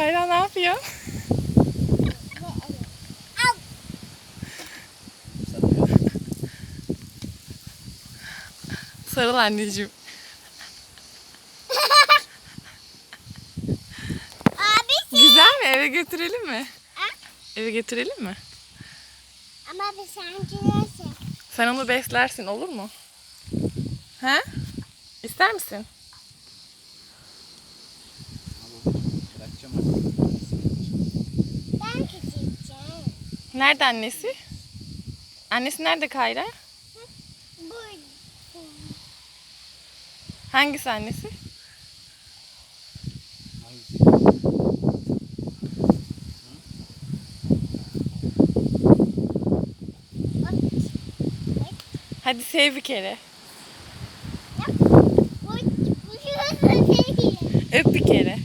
Kayra ne yapıyor? Sarıl anneciğim. Abi Güzel mi? Eve götürelim mi? Ha? Eve götürelim mi? ama bir sanki neyse. Sen onu beslersin olur mu? He? İster misin? Nerede annesi? Annesi nerede Kayra? Bu Hangisi annesi? Hadi sev bir kere. Öp bir kere.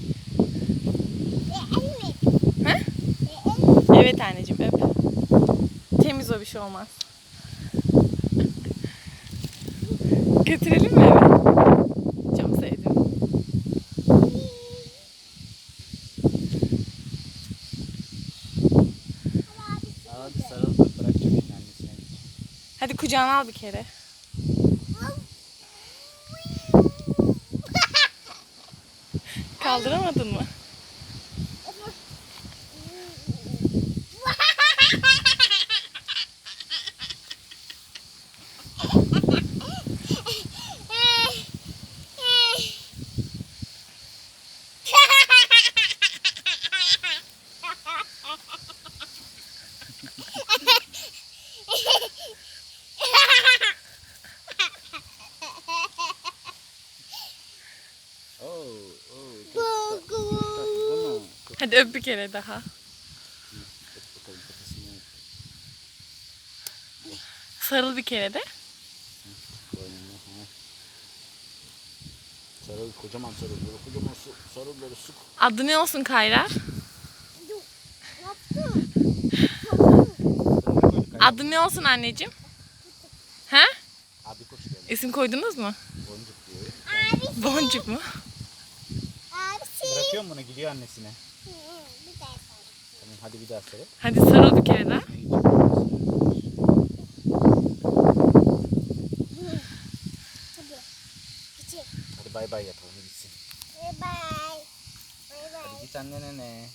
Elmek. Evet anneciğim öp. O bir şey olmaz. Götürelim mi eve? Çok sevdim. Hadi sarıl bak annesine. Hadi kucağına al bir kere. Kaldıramadın mı? Hadi öp bir kere daha. Sarıl bir kere de. Sarıl kocaman sarıl. Böyle kocaman su- sarıl böyle sık. Adı ne olsun Kayra? Adı ne olsun anneciğim? He? Abi koş. İsim koydunuz mu? Boncuk diyor. Boncuk mu? Abi. Bırakıyorum bunu gidiyor annesine. Bir daha sor. Tamam hadi bir daha sarıl. Hadi sarıl bir kere daha. Hadi. Bay bay yapalım gitsin. Bye bye. Bye bye. Hadi git annene ne?